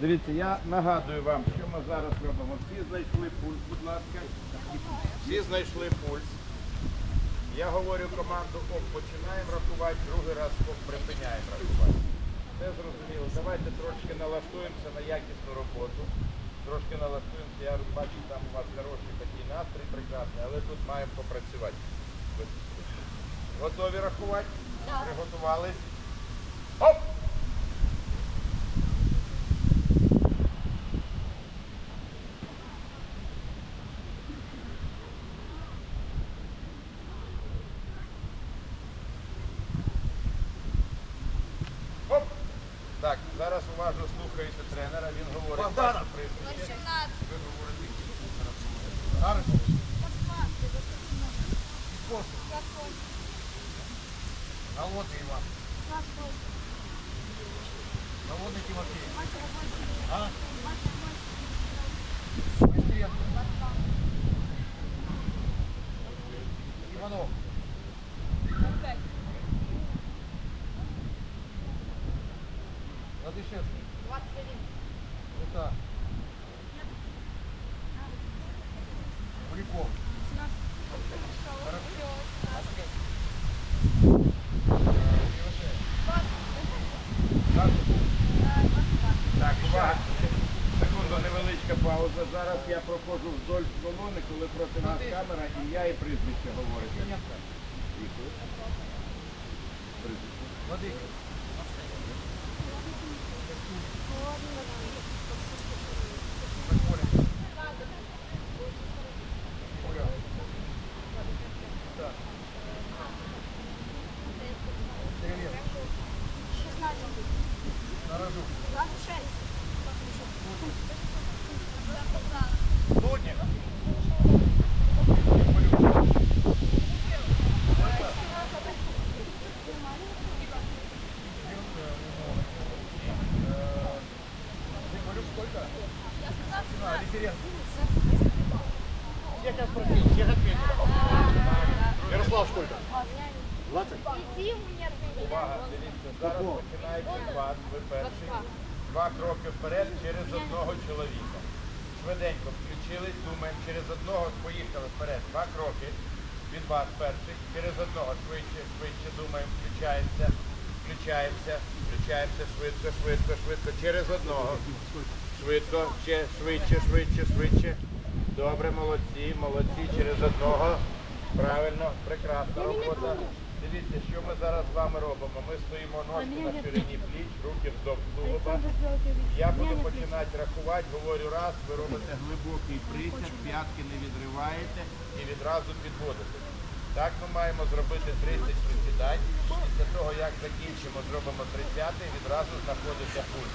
Дивіться, я нагадую вам, що ми зараз робимо. Всі знайшли пульс, будь ласка. Всі знайшли пульс. Я говорю команду ОП, починаємо рахувати, другий раз ОП припиняємо рахувати. Все зрозуміло. Давайте трошки налаштуємося на якісну роботу. Трошки налаштуємося. Я бачу, там у вас хороший такий настрій прекрасний, але тут маємо попрацювати. Готові рахувати? Приготувались? Оп! Так, зараз уважно слухаєте тренера, він говорить. Богданов. ваше прізвище. Ви говорите. Голодный Иван. Голодный Тимофей. А? Быстренко. Чернышевский? 21. Это... Поляков. 17. Так, увага. Секунду, невеличка пауза. Зараз я проходжу вдоль колони, коли проти нас камера, і я і прізвище говорю. Прізвище. Владимир. Нарожу. 26. Я тебя спросил. Ярослав сколько? 20? Увага, дивіться, зараз починається вас, ви перший. Два кроки вперед через одного чоловіка. Швиденько включились, думаємо, через одного поїхали вперед. Два кроки від вас перший, через одного швидше, швидше думаємо, включаємося, включаємося, включаємося швидко, швидко, швидко, через одного. Швидко, ще швидше, швидше, швидше. Добре, молодці, молодці, через одного. Правильно, прекрасна робота. Дивіться, що ми зараз з вами робимо. Ми стоїмо ножки на ширині пліч, руки вздовж тулуба. Я буду починати рахувати, говорю раз, ви робите глибокий присяд, п'ятки не відриваєте і відразу підводите. Так ми маємо зробити 30 присідань. Після того, як закінчимо, зробимо 30 відразу знаходиться пульс.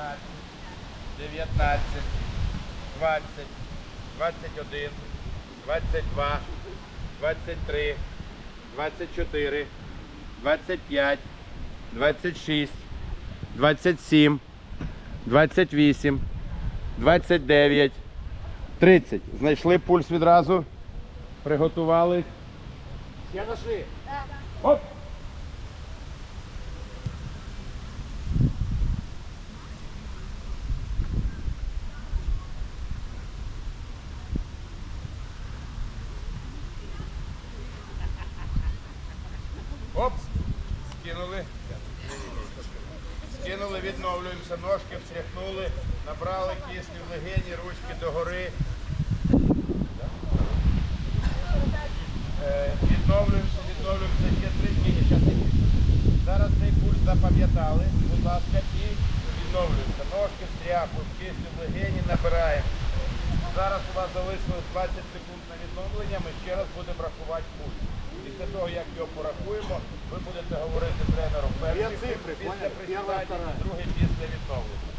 вісімнадцять, дев'ятнадцять, двадцять, двадцять один, двадцять два, двадцять три, двадцять чотири, двадцять п'ять, двадцять шість, двадцять сім, двадцять вісім, двадцять дев'ять, тридцять. Знайшли пульс відразу. Приготувались. Все нашли? Оп! Оп! Скинули. Скинули, відновлюємося, ножки встряхнули, набрали кисню в легені, ручки догори. Е, Відновлюємося, відновлюємося, ще три дні. Зараз цей пульс запам'ятали, будь ласка, і відновлюємося. Ножки встряхуємо, кисню в легені набираємо. Зараз у вас залишилось 20 секунд на відновлення, ми ще раз будемо рахувати пульс. Після того, як його порахуємо, ви будете говорити тренеру перший, Дві цифри, після присідання, другий після відновлення.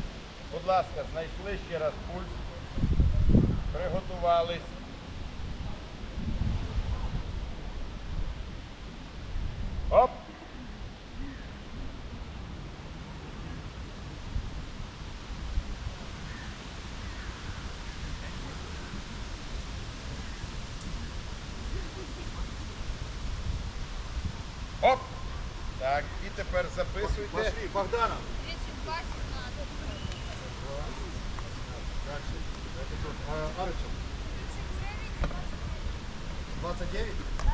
Будь ласка, знайшли ще раз пульс. Приготувались. Оп! Оп! Так, і тепер записуйте. Пошли, Богдана. 32, 17. Дальше. Это кто? А, Арычев. 29. 29?